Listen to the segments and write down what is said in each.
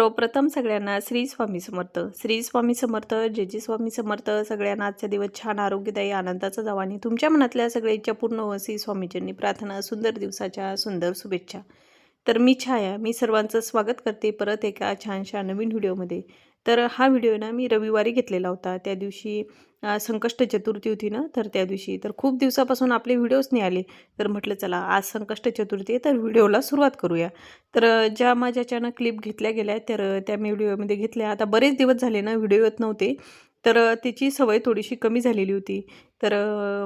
सर्वप्रथम सगळ्यांना श्री स्वामी समर्थ. श्री स्वामी समर्थ जे जे स्वामी समर्थ. सगळ्यांना आजचा दिवस छान आरोग्यदायी आनंदाचा जावा आणि तुमच्या मनातल्या सगळ्या इच्छा पूर्ण श्री स्वामीजींनी प्रार्थना सुंदर दिवसाच्या सुंदर शुभेच्छा. तर मी छाया मी सर्वांचं स्वागत करते परत एका छानशा नवीन व्हिडिओमध्ये. तर हा व्हिडिओ ना मी रविवारी घेतलेला होता. त्या दिवशी संकष्ट चतुर्थी होती ना तर त्या दिवशी. तर खूप दिवसापासून आपले व्हिडिओज नाही आले. तर म्हटलं चला आज संकष्ट चतुर्थी आहे तर व्हिडिओला सुरुवात करूया. तर ज्या ज्या माझ्याच्यानं क्लिप घेतल्या गेल्या तर त्या मी व्हिडिओमध्ये घेतल्या. आता बरेच दिवस झाले ना व्हिडिओ येत नव्हते. तर तिची त्याची सवय थोडीशी कमी झालेली होती. तर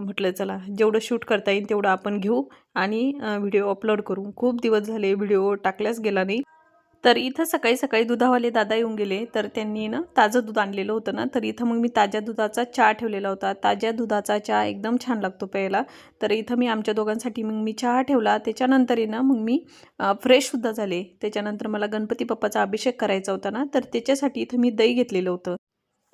म्हटलं चला जेवढं शूट करता येईल तेवढं आपण घेऊ आणि व्हिडिओ अपलोड करू. खूप दिवस झाले व्हिडिओ टाकल्याच गेला नाही. तर इथं सकाळी सकाळी दुधावाले दादा येऊन गेले. तर त्यांनी ना ताजं दूध आणलेलं होतं ना. तर इथं मग मी ताज्या दुधाचा चहा ठेवलेला होता. ताज्या दुधाचा चहा एकदम छान लागतो प्यायला. तर इथं मी आमच्या दोघांसाठी मग मी चहा ठेवला. त्याच्यानंतर ना मग मी फ्रेशसुद्धा झाले. त्याच्यानंतर मला गणपती बाप्पाचा अभिषेक करायचा होता ना. तर त्याच्यासाठी इथं मी दही घेतलेलं होतं.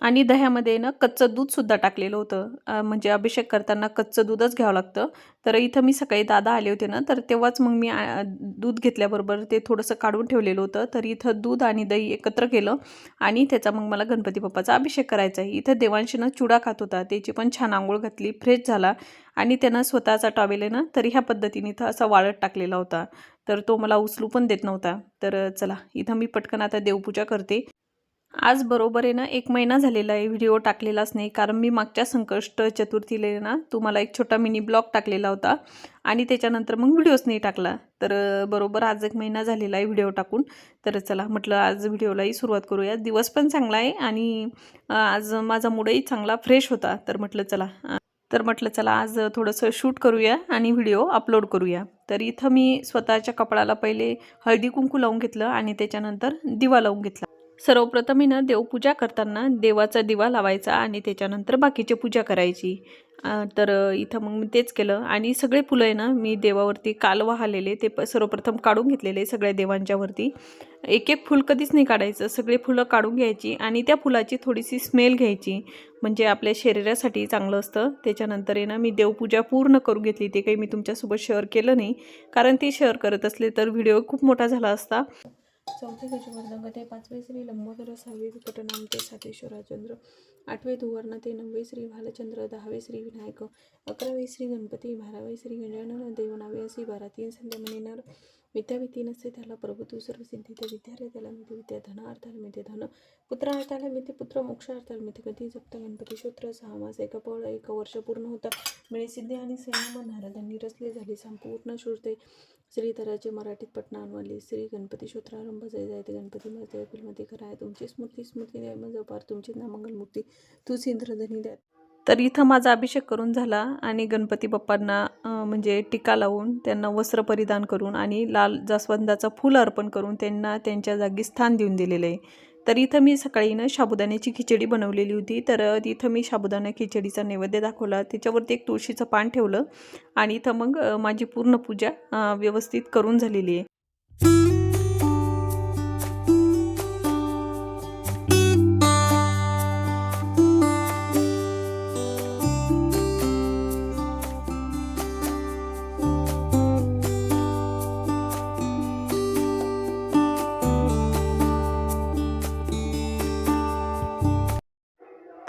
आणि दह्यामध्ये ना कच्चं दूधसुद्धा टाकलेलं होतं. म्हणजे अभिषेक करताना कच्चं दूधच घ्यावं लागतं. तर इथं मी सकाळी दादा आले होते ना तर तेव्हाच मग मी दूध घेतल्याबरोबर ते थोडंसं काढून ठेवलेलं होतं. तर इथं दूध आणि दही एकत्र केलं आणि त्याचा मग मला गणपती बाप्पाचा अभिषेक करायचा. आहे इथं देवांशीनं चुडा खात होता. त्याची पण छान आंघोळ घातली फ्रेश झाला आणि त्यानं स्वतःचा टॉवेल आहे ना तर ह्या पद्धतीने इथं असा वाळत टाकलेला होता. तर तो मला उचलू पण देत नव्हता. तर चला इथं मी पटकन आता देवपूजा करते. आज बरोबर आहे ना एक महिना झालेला आहे व्हिडिओ टाकलेलाच नाही कारण मी मागच्या संकष्ट चतुर्थीला आहे ना तुम्हाला एक छोटा मिनी ब्लॉग टाकलेला होता आणि त्याच्यानंतर मग व्हिडिओच नाही टाकला. तर बरोबर आज एक महिना झालेला आहे व्हिडिओ टाकून. तर चला म्हटलं आज व्हिडिओलाही सुरुवात करूया. दिवस पण चांगला आहे आणि आज माझा मूडही चांगला फ्रेश होता. तर म्हटलं चला तर म्हटलं चला आज थोडंसं शूट करूया आणि व्हिडिओ अपलोड करूया. तर इथं मी स्वतःच्या कपडाला पहिले हळदी कुंकू लावून घेतलं आणि त्याच्यानंतर दिवा लावून घेतला. सर्वप्रथम ना देवपूजा करताना देवाचा दिवा लावायचा आणि त्याच्यानंतर बाकीची पूजा करायची. तर इथं मग मी तेच केलं आणि सगळे फुलं आहे ना मी देवावरती काल वाहलेले ते प सर्वप्रथम काढून घेतलेले सगळ्या देवांच्यावरती. एक एक फुल कधीच नाही काढायचं सगळे फुलं काढून घ्यायची आणि त्या फुलाची थोडीशी स्मेल घ्यायची. म्हणजे आपल्या शरीरासाठी चांगलं असतं. त्याच्यानंतर आहे ना मी देवपूजा पूर्ण करून घेतली ते काही मी तुमच्यासोबत शेअर केलं नाही. कारण ते शेअर करत असले तर व्हिडिओ खूप मोठा झाला असता. चौथे गजवर्धंग ते पाचवे श्री लंबोदर सहावे विकटनाम ते साते चंद्र आठवे धुवर्ण ते नववे श्री भालचंद्र दहावे श्री विनायक अकरावे श्री गणपती बारावे श्री गजानन देवनावे असे बारा तीन संध्या विद्या विद्याविती नसते त्याला प्रभुत्व सर्व सिद्धी ते विद्यार्थ्याला मिळते विद्या धन अर्थाला मिळते धन. पुत्र अर्थाला मिळते पुत्र मोक्ष अर्थाला मिळते कधी जप्त गणपती सूत्र सहा मास एका पळ एक वर्ष पूर्ण होता. मिळे सिद्धी आणि संयम नारदांनी रचले झाले संपूर्ण श्रुते. श्रीधराचे मराठीत पटना आणवले श्री गणपती शोत्रारंभ जय ते गणपती मजय कुलमती कराय तुमची स्मृती स्मृती द्या मग जपार तुमची नामंगल मुक्ती. तूच इंद्रधनी द्या. तर इथं माझा अभिषेक करून झाला आणि गणपती बाप्पांना म्हणजे टीका लावून त्यांना वस्त्र परिधान करून आणि लाल जास्वंदाचं फूल अर्पण करून त्यांना त्यांच्या जागी स्थान देऊन दिलेलं आहे. तर इथं मी सकाळी ना साबुदाण्याची खिचडी बनवलेली होती. तर तिथं मी साबुदाणा खिचडीचा नैवेद्य दाखवला. त्याच्यावरती एक तुळशीचं पान ठेवलं आणि इथं मग माझी पूर्ण पूजा व्यवस्थित करून झालेली आहे.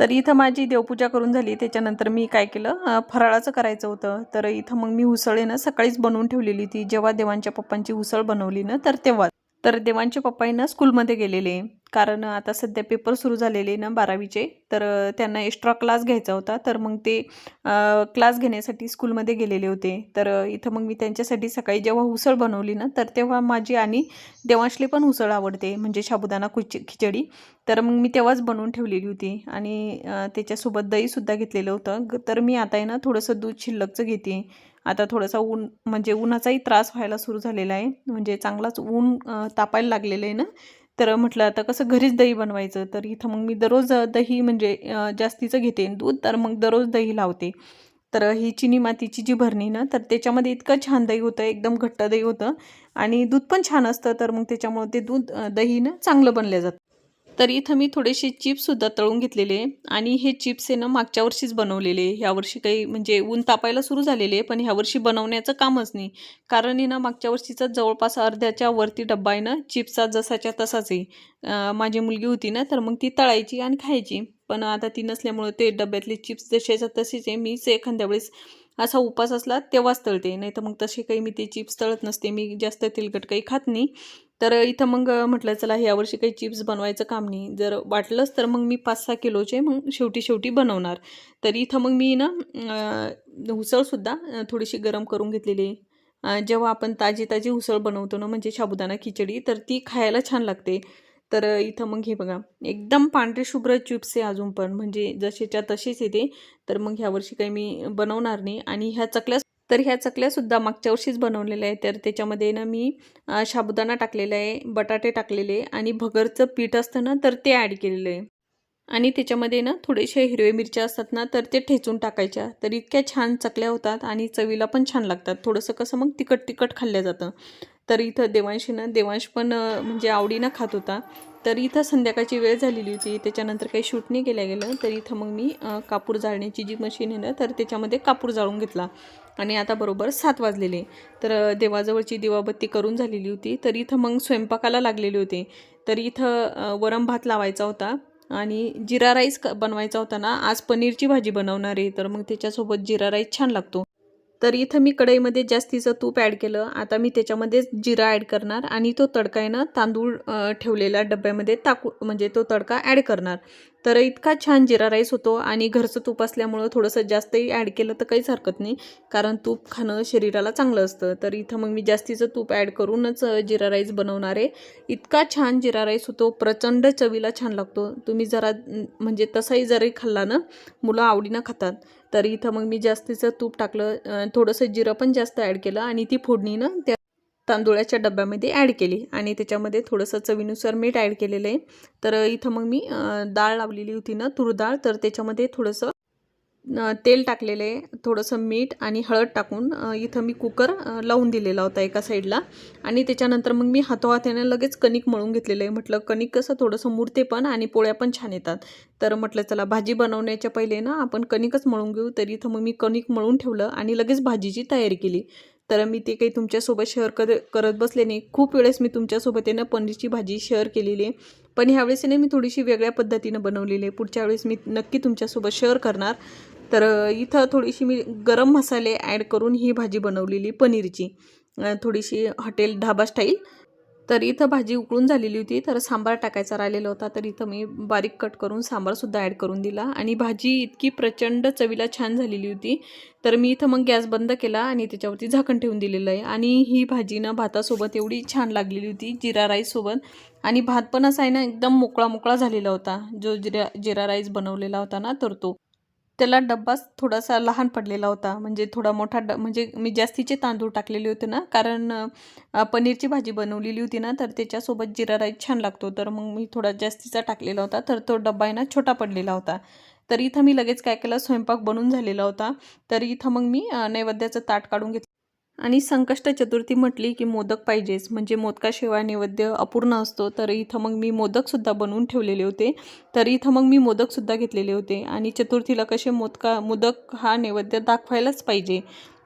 तर इथं माझी देवपूजा करून झाली. त्याच्यानंतर मी काय केलं फराळाचं करायचं होतं. तर इथं मग मी उसळ आहे ना सकाळीच बनवून ठेवलेली होती. जेव्हा देवांच्या पप्पांची उसळ बनवली ना तर तेव्हा. तर देवांचे पप्पा आहे ना स्कूलमध्ये गेलेले. कारण आता सध्या पेपर सुरू झालेले ना बारावीचे तर त्यांना एक्स्ट्रा क्लास घ्यायचा होता. तर मग ते क्लास घेण्यासाठी स्कूलमध्ये गेलेले होते. तर इथं मग मी त्यांच्यासाठी सकाळी जेव्हा उसळ बनवली ना तर तेव्हा माझी आणि देवांशले पण उसळ आवडते म्हणजे साबुदाणा कुच खिचडी. तर मग मी तेव्हाच बनवून ठेवलेली होती. आणि त्याच्यासोबत दहीसुद्धा घेतलेलं होतं. तर मी आता आहे ना थोडंसं दूध शिल्लकचं घेते. आता थोडासा ऊन म्हणजे उन्हाचाही त्रास व्हायला सुरू झालेला आहे. म्हणजे चांगलाच ऊन तापायला लागलेलं आहे ना. तर म्हटलं आता कसं घरीच दही बनवायचं तर इथं मग मी दररोज दही म्हणजे जास्तीचं घेते दूध तर मग दररोज दही लावते. तर ही चिनी मातीची जी भरणी ना तर त्याच्यामध्ये इतकं छान दही होतं एकदम घट्ट दही होतं आणि दूध पण छान असतं तर मग त्याच्यामुळं ते दूध दही ना चांगलं बनलं जातं. तर इथं मी थोडेसे चिप्ससुद्धा तळून घेतलेले आणि हे चिप्स आहे ना मागच्या वर्षीच बनवलेले. ह्या वर्षी काही म्हणजे ऊन तापायला सुरू झालेले आहे पण ह्या वर्षी बनवण्याचं कामच नाही. कारण आहे ना मागच्या वर्षीचा जवळपास अर्ध्याच्या वरती डब्बा आहे ना चिप्सचा जसाच्या तसाच आहे. माझी मुलगी होती ना तर मग ती तळायची आणि खायची. पण आता ती नसल्यामुळं ते डब्यातले चिप्स जसेच्या तसेच आहे मीच एखाद्या वेळेस असा उपास असला तेव्हाच तळते. नाही तर मग तसे काही मी ते चिप्स तळत नसते. मी जास्त तेलकट काही खात नाही. तर इथं मग म्हटलं चला यावर्षी काही चिप्स बनवायचं काम नाही. जर वाटलंच तर मग मी पाच सहा किलोचे मग शेवटी शेवटी बनवणार. तर इथं मग मी ना उसळसुद्धा थोडीशी गरम करून घेतलेली जेव्हा आपण ताजी ताजी उसळ बनवतो ना म्हणजे साबुदाणा खिचडी तर ती खायला छान लागते. तर इथं मग हे बघा एकदम पांढरे शुभ्र चिप्स आहे अजून पण म्हणजे जसेच्या तसेच येते तर मग ह्या वर्षी काही मी बनवणार नाही. आणि ह्या चकल्या तर ह्या चकल्यासुद्धा मागच्या वर्षीच बनवलेल्या आहे तर त्याच्यामध्ये ना मी अ, साबुदाणा टाकलेला आहे बटाटे टाकलेले आणि भगरचं पीठ असतं ना तर ते ॲड केलेलं आहे. आणि त्याच्यामध्ये ना थोडेसे हिरवे मिरच्या असतात ना तर ते ठेचून टाकायच्या. तर इतक्या छान चकल्या होतात आणि चवीला पण छान लागतात. थोडंसं कसं मग तिखट तिखट खाल्लं जातं. तर इथं देवांशीनं देवांश पण म्हणजे आवडीनं खात होता. तर इथं संध्याकाळची वेळ झालेली होती. त्याच्यानंतर काही शूट नाही केल्या गेलं. तर इथं मग मी कापूर जाळण्याची जी मशीन आहे ना तर त्याच्यामध्ये कापूर जाळून घेतला. आणि आता बरोबर सात वाजलेले. तर देवाजवळची दिवाबत्ती करून झालेली होती. तर इथं मग स्वयंपाकाला लागलेले होते. तर इथं वरम भात लावायचा होता. आणि जिरा राईस क बनवायचा होता ना. आज पनीरची भाजी बनवणार आहे. तर मग त्याच्यासोबत जिरा राईस छान लागतो. तर इथं मी कढईमध्ये जास्तीचं तूप ॲड केलं आता मी त्याच्यामध्ये जिरा ॲड करणार आणि तो तडका आहे ना तांदूळ ठेवलेला डब्यामध्ये टाकू म्हणजे तो तडका ॲड करणार. तर इतका छान जिरा राईस होतो आणि घरचं तूप असल्यामुळं थोडंसं जास्तही ॲड केलं तर काहीच हरकत नाही कारण तूप खाणं शरीराला चांगलं असतं. तर इथं मग मी जास्तीचं तूप ॲड करूनच जिरा राईस बनवणार आहे. इतका छान जिरा राईस होतो प्रचंड चवीला छान लागतो. तुम्ही जरा म्हणजे तसाही जरी खाल्ला ना मुलं आवडीनं खातात. तर इथं मग मी जास्तीचं तूप टाकलं थोडंसं जिरं पण जास्त ॲड केलं आणि ती फोडणी ना त्या तांदूळाच्या डब्यामध्ये ॲड केली आणि त्याच्यामध्ये थोडंसं चवीनुसार मीठ ॲड केलेलं आहे. तर इथं मग मी डाळ लावलेली होती ना तूर डाळ तर त्याच्यामध्ये थोडंसं तेल टाकलेलं आहे. थोडंसं मीठ आणि हळद टाकून इथं मी कुकर लावून दिलेला होता एका साईडला. आणि त्याच्यानंतर मग मी हातोहात्याने लगेच कणिक मळून घेतलेलं आहे. म्हटलं कणिक कसं थोडंसं मुरते पण आणि पोळ्या पण छान येतात. तर म्हटलं चला भाजी बनवण्याच्या पहिले ना आपण कणिकच मळून घेऊ. तर इथं मग मी कणिक मळून ठेवलं आणि लगेच भाजीची तयारी केली. तर मी ते काही तुमच्यासोबत शेअर कर करत बसले नाही. खूप वेळेस मी तुमच्यासोबत आहे ना पनीरची भाजी शेअर केलेली आहे. पण ह्यावेळेस आहे ना मी थोडीशी वेगळ्या पद्धतीनं बनवलेली आहे. पुढच्या वेळेस मी नक्की तुमच्यासोबत शेअर करणार. तर इथं थोडीशी मी गरम मसाले ॲड करून ही भाजी बनवलेली पनीरची. थोडीशी हॉटेल ढाबा स्टाईल तर इथं भाजी उकळून झालेली होती तर सांबार टाकायचा राहिलेला होता तर इथं मी बारीक कट करून सांबारसुद्धा ॲड करून दिला. आणि भाजी इतकी प्रचंड चवीला छान झालेली होती तर मी इथं मग गॅस बंद केला आणि त्याच्यावरती झाकण ठेवून दिलेलं आहे. आणि ही भाजी ना भातासोबत एवढी छान लागलेली होती जिरा राईससोबत आणि भात पण असा आहे ना एकदम मोकळा मोकळा झालेला होता जो जिरा जिरा राईस बनवलेला होता ना तर तो. त्याला डब्बाच थोडासा लहान पडलेला होता. म्हणजे थोडा मोठा ड म्हणजे मी जास्तीचे तांदूळ टाकलेले होते ना. कारण पनीरची भाजी बनवलेली होती ना तर त्याच्यासोबत जिरा राईस छान लागतो. तर मग मी थोडा जास्तीचा टाकलेला होता. तर तो डब्बा आहे ना छोटा पडलेला होता. तर इथं मी लगेच काय केलं स्वयंपाक बनून झालेला होता. तर इथं मग मी नैवेद्याचं ताट काढून घेतलं आणि संकष्ट चतुर्थी म्हटली की मोदक पाहिजेच. म्हणजे मोदकाशिवाय नैवेद्य अपूर्ण असतो. तर इथं मग मी मोदकसुद्धा बनवून ठेवलेले होते. तर इथं मग मी मोदकसुद्धा घेतलेले होते. आणि चतुर्थीला कसे मोदका मोदक हा नैवेद्य दाखवायलाच पाहिजे.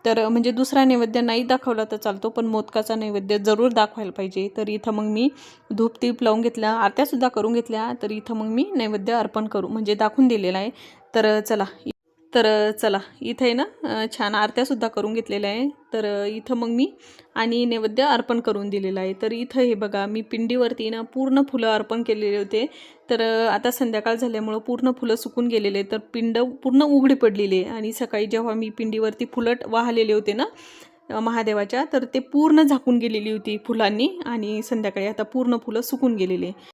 तर म्हणजे दुसरा नैवेद्य नाही दाखवला तर चालतो पण मोदकाचा नैवेद्य जरूर दाखवायला पाहिजे. तर इथं मग मी धूप तीप लावून घेतल्या आरत्यासुद्धा करून घेतल्या. तर इथं मग मी नैवेद्य अर्पण करू म्हणजे दाखवून दिलेला आहे. तर चला तर चला. इथे ना छान आरत्यासुद्धा करून घेतलेल्या आहे. तर इथं मग मी आणि नैवेद्य अर्पण करून दिलेलं आहे. तर इथं हे बघा मी पिंडीवरती ना पूर्ण फुलं अर्पण केलेले होते. तर आता संध्याकाळ झाल्यामुळं पूर्ण फुलं सुकून गेलेले तर पिंड पूर्ण उघडी पडलेली आहे. आणि सकाळी जेव्हा मी पिंडीवरती फुलट वाहलेले होते ना महादेवाच्या तर ते पूर्ण झाकून गेलेली होती फुलांनी. आणि संध्याकाळी आता पूर्ण फुलं सुकून गेलेले आहे.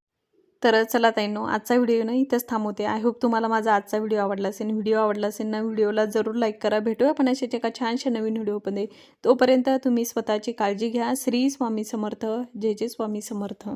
तर चला ताईनो आजचा व्हिडिओ ना इथंच थांबवते. आय होप तुम्हाला माझा आजचा व्हिडिओ आवडला असेल. व्हिडिओ आवडला असेल ना व्हिडिओला जरूर लाईक करा. भेटूया आपण अशाच एका छानशा नवीन व्हिडिओमध्ये तोपर्यंत तुम्ही स्वतःची काळजी घ्या. श्री स्वामी समर्थ. जय जय स्वामी समर्थ.